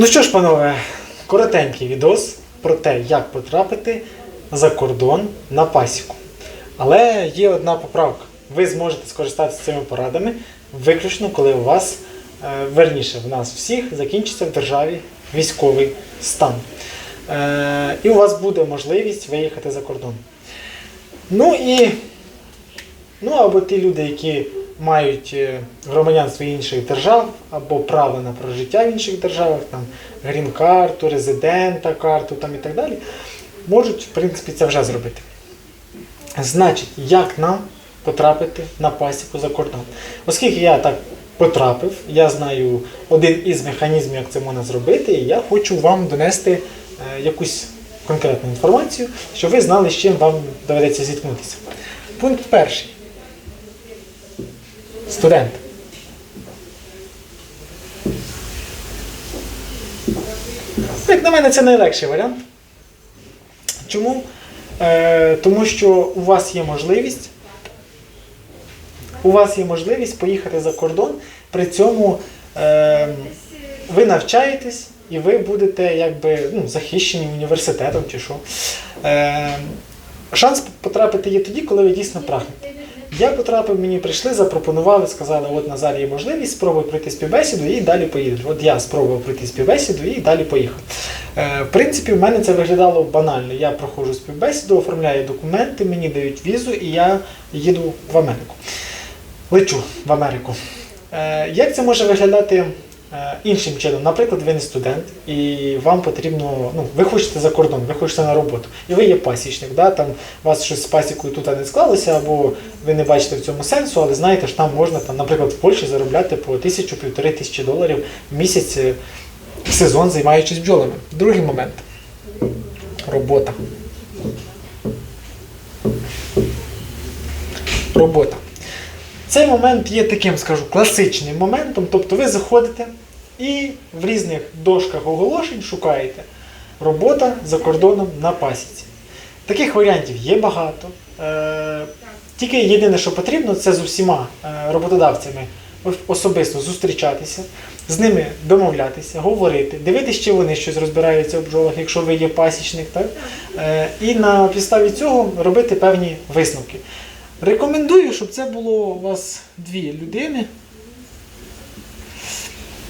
Ну що ж, панове, коротенький відос про те, як потрапити за кордон на пасіку. Але є одна поправка. Ви зможете скористатися цими порадами виключно, коли у вас, е, верніше, в нас всіх закінчиться в державі військовий стан. Е, І у вас буде можливість виїхати за кордон. Ну і Ну або ті люди, які мають е, громадянство інших держав, або право на прожиття в інших державах, там грін-карту, резидента карту там і так далі, можуть, в принципі, це вже зробити. Значить, як нам потрапити на пасіку за кордон? Оскільки я так потрапив, я знаю один із механізмів, як це можна зробити, і я хочу вам донести е, якусь конкретну інформацію, щоб ви знали, з чим вам доведеться зіткнутися. Пункт перший. Студент. Як на мене, це найлегший варіант. Чому? Е, тому що у вас є можливість. У вас є можливість поїхати за кордон, при цьому е, ви навчаєтесь і ви будете якби ну, захищені університетом чи що. Е, шанс потрапити є тоді, коли ви дійсно прагнете. Я потрапив, мені прийшли, запропонували, сказали, от Назар є можливість, спробуй пройти співбесіду і далі поїдеш. От я спробував пройти співбесіду і далі поїхав. Е, в принципі, в мене це виглядало банально. Я проходжу співбесіду, оформляю документи, мені дають візу і я їду в Америку. Лечу в Америку. Е, як це може виглядати іншим чином? Наприклад, ви не студент, і вам потрібно, ну, ви хочете за кордон, ви хочете на роботу, і ви є пасічник, да? там у вас щось з пасікою тут не склалося, або ви не бачите в цьому сенсу, але знаєте, що там можна, там, наприклад, в Польщі заробляти по тисячу-півтори тисячі доларів в місяць е, сезон, займаючись бджолами. Другий момент. Робота. Робота. Цей момент є таким, скажу, класичним моментом. Тобто ви заходите і в різних дошках оголошень шукаєте робота за кордоном на пасіці. Таких варіантів є багато. Е, Тільки єдине, що потрібно, це з усіма е, роботодавцями особисто зустрічатися, з ними домовлятися, говорити, дивитися, чи вони щось розбираються в бджолах, якщо ви є пасічник, так? Е, і на підставі цього робити певні висновки. Рекомендую, щоб це було у вас дві людини.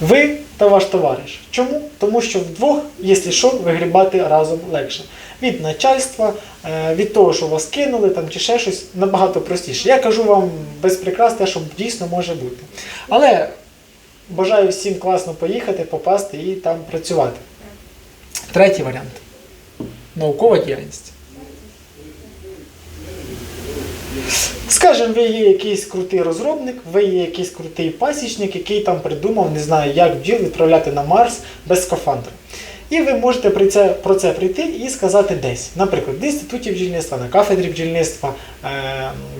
Ви та ваш товариш. Чому? Тому що вдвох, якщо що, вигрібати разом легше. Від начальства, е, від того, що вас кинули там, чи ще щось, набагато простіше. Я кажу вам без прикрас те, що дійсно може бути. Але бажаю всім класно поїхати, попасти і там працювати. Третій варіант наукова діяльність. Скажем, ви є якийсь крутий розробник, ви є якийсь крутий пасічник, який там придумав, не знаю, як бджіл відправляти на Марс без скафандра. І ви можете при це, про це прийти і сказати десь. Наприклад, в інституті бджільництва, на кафедрі бджільництва, е,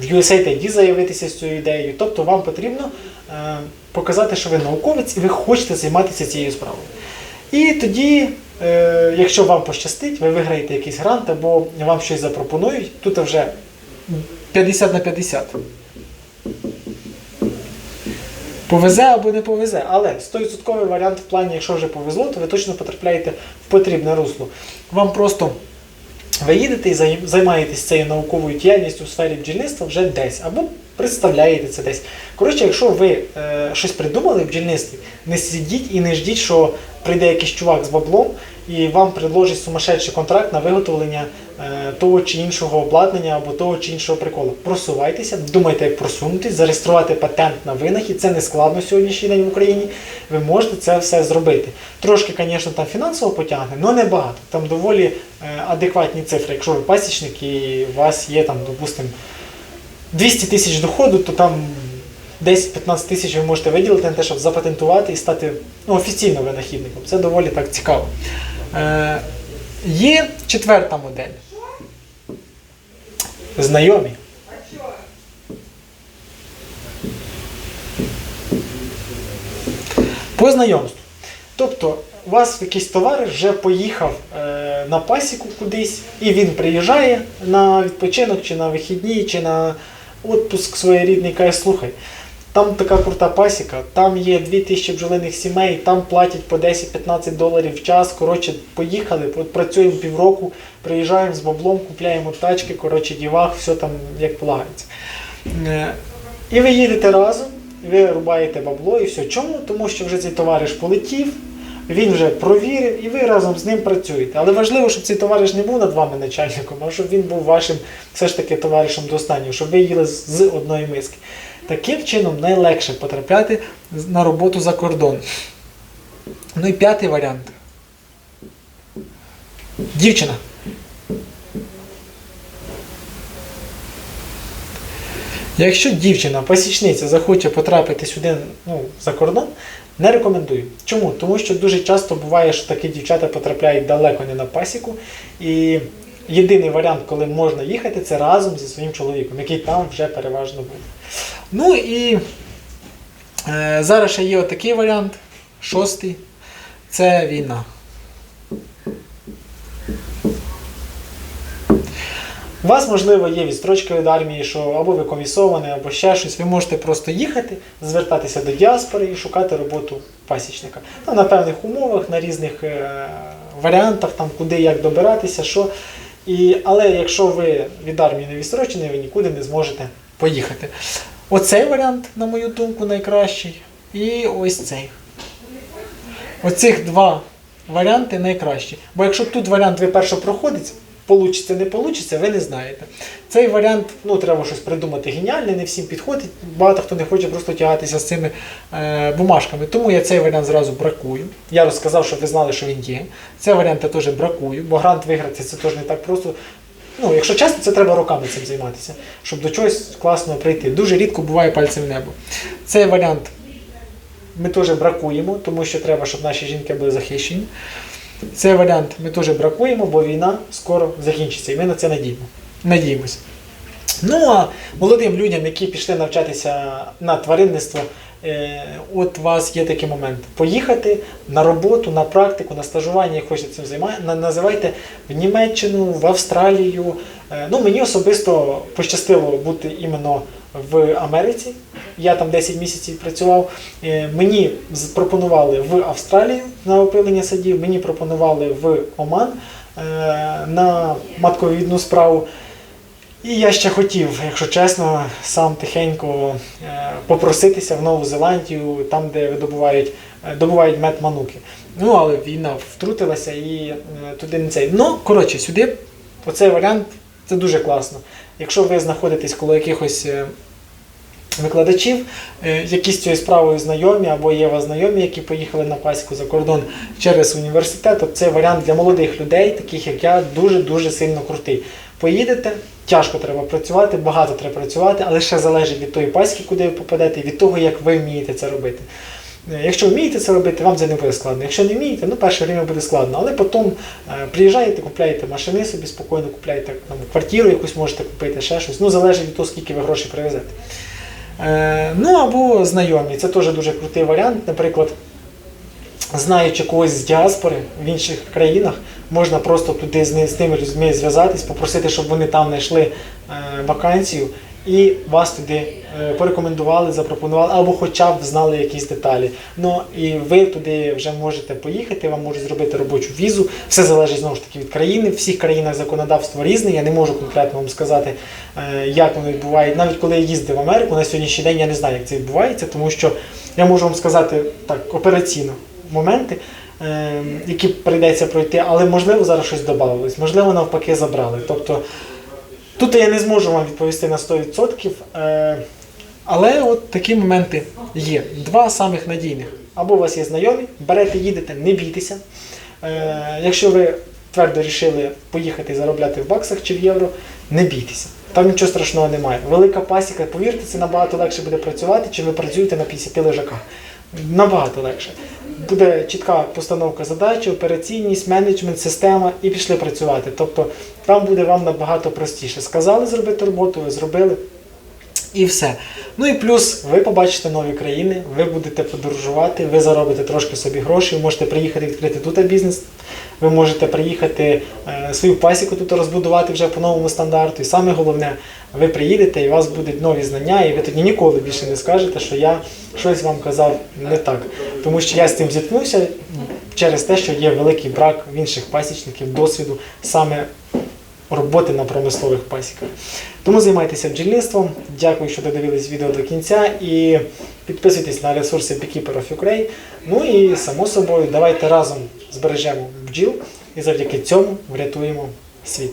в USAID заявитися з цією ідеєю. Тобто вам потрібно е, показати, що ви науковець і ви хочете займатися цією справою. І тоді, е, якщо вам пощастить, ви виграєте якийсь грант або вам щось запропонують, тут вже 50 на 50. Повезе або не повезе, але 100% варіант в плані, якщо вже повезло, то ви точно потрапляєте в потрібне русло. Вам просто ви їдете і займаєтесь цією науковою діяльністю у сфері бджільництва вже десь, або представляєте це десь. Коротше, якщо ви е, щось придумали в бджільництві, не сидіть і не ждіть, що прийде якийсь чувак з баблом і вам предложить сумасшедший контракт на виготовлення того чи іншого обладнання або того чи іншого приколу. Просувайтеся, думайте, як просунутись, зареєструвати патент на винахід. Це не складно сьогоднішній день в Україні. Ви можете це все зробити. Трошки, звісно, там фінансово потягне, але не багато. Там доволі е, адекватні цифри. Якщо ви пасічник і у вас є там, допустимо, 200 тисяч доходу, то там 10-15 тисяч ви можете виділити на те, щоб запатентувати і стати ну, офіційно винахідником. Це доволі так цікаво. Е, є четверта модель. Знайомі. По знайомству. Тобто, у вас якийсь товариш вже поїхав е, на пасіку кудись, і він приїжджає на відпочинок, чи на вихідні, чи на відпуск своєрідний, каже, слухай, Там така крута пасіка, там є 2000 бджолиних сімей, там платять по 10-15 доларів в час. Коротше, поїхали, працюємо півроку, приїжджаємо з баблом, купляємо тачки, коротше, дівах, все там як полагається. Е, І ви їдете разом, ви рубаєте бабло і все. Чому? Тому що вже цей товариш полетів, він вже провірив і ви разом з ним працюєте. Але важливо, щоб цей товариш не був над вами начальником, а щоб він був вашим все ж таки товаришем до останнього, щоб ви їли з одної миски. Таким чином найлегше потрапляти на роботу за кордон. Ну і п'ятий варіант. Дівчина. Якщо дівчина, пасічниця, захоче потрапити сюди ну, за кордон, не рекомендую. Чому? Тому що дуже часто буває, що такі дівчата потрапляють далеко не на пасіку. І єдиний варіант, коли можна їхати, це разом зі своїм чоловіком, який там вже переважно був. Ну і е, зараз ще є отакий варіант, шостий. Це війна. У вас, можливо, є відстрочка від армії, що або ви комісований, або ще щось. Ви можете просто їхати, звертатися до діаспори і шукати роботу пасічника. Ну, на певних умовах, на різних е, варіантах, там, куди як добиратися, що. І, але якщо ви від армії не відстрочені, ви нікуди не зможете поїхати. Оцей варіант, на мою думку, найкращий. І ось цей. Оцих два варіанти найкращі. Бо якщо тут варіант ви перше проходить, получиться, не получиться, ви не знаєте. Цей варіант, ну, треба щось придумати геніальне, не всім підходить. Багато хто не хоче просто тягатися з цими е, бумажками. Тому я цей варіант зразу бракую. Я розказав, щоб ви знали, що він є. Цей варіант я теж бракую, бо грант виграти це теж не так просто. Ну, якщо чесно, це треба роками цим займатися, щоб до чогось класного прийти. Дуже рідко буває пальцем в небо. Цей варіант ми теж бракуємо, тому що треба, щоб наші жінки були захищені. Цей варіант ми теж бракуємо, бо війна скоро закінчиться, і ми на це надіємо. надіємося. Ну а молодим людям, які пішли навчатися на тваринництво, е, от у вас є такий момент. Поїхати на роботу, на практику, на стажування, як хочете цим займати, називайте в Німеччину, в Австралію. Е, Ну, мені особисто пощастило бути іменно в Америці. Я там 10 місяців працював. Е, Мені пропонували в Австралію на опилення садів, мені пропонували в Оман е, на матковідну справу. І я ще хотів, якщо чесно, сам тихенько е, попроситися в Нову Зеландію, там, де видобувають, добувають мед мануки. Ну, але війна втрутилася і туди не цей. Ну, коротше, сюди, оцей варіант, це дуже класно. Якщо ви знаходитесь коло якихось е, викладачів, е, які з цією справою знайомі, або є вас знайомі, які поїхали на пасіку за кордон через університет, то цей варіант для молодих людей, таких як я, дуже-дуже сильно крутий. Поїдете, тяжко треба працювати, багато треба працювати, але ще залежить від тої пасіки, куди ви попадете, і від того, як ви вмієте це робити. Е, Якщо вмієте це робити, вам це не буде складно. Якщо не вмієте, ну перше время буде складно. Але потім е, приїжджаєте, купляєте машини собі спокійно, купляєте там, квартиру якусь можете купити, ще щось. Ну, залежить від того, скільки ви грошей привезете. Е, ну або знайомі. Це теж дуже крутий варіант. Наприклад, знаючи когось з діаспори в інших країнах, можна просто туди з, ни- з тими людьми зв'язатись, попросити, щоб вони там знайшли вакансію і вас туди е, порекомендували, запропонували, або хоча б знали якісь деталі. Ну і ви туди вже можете поїхати, вам можуть зробити робочу візу. Все залежить знову ж таки від країни. В всіх країнах законодавство різне. Я не можу конкретно вам сказати, е, як воно відбувається. Навіть коли я їздив в Америку на сьогоднішній день, я не знаю, як це відбувається, тому що я можу вам сказати так операційно моменти. е, Які прийдеться пройти, але можливо зараз щось додавалось, можливо, навпаки забрали. Тобто Тут я не зможу вам відповісти на 100%, е, але от такі моменти є. Два самих надійних. Або у вас є знайомі, берете, їдете, не бійтеся. Е, Якщо ви твердо рішили поїхати заробляти в баксах чи в євро, не бійтеся. Там нічого страшного немає. Велика пасіка, повірте, це набагато легше буде працювати, чи ви працюєте на 50 лежаках. Набагато легше. Буде чітка постановка задачі, операційність, менеджмент, система і пішли працювати. Тобто там буде вам набагато простіше. Сказали зробити роботу, ви зробили І все. Ну і плюс ви побачите нові країни, ви будете подорожувати, ви заробите трошки собі грошей, ви можете приїхати відкрити тут бізнес, ви можете приїхати е, свою пасіку тут розбудувати вже по новому стандарту. І саме головне, ви приїдете і у вас будуть нові знання, і ви тоді ніколи більше не скажете, що я щось вам казав не так. Тому що я з цим зіткнувся через те, що є великий брак в інших пасічників досвіду саме роботи на промислових пасіках. Тому займайтеся бджільництвом. Дякую, що додивились відео до кінця і підписуйтесь на ресурси Beekeeper of Ukraine. Ну і само собою, давайте разом збережемо бджіл і завдяки цьому врятуємо світ.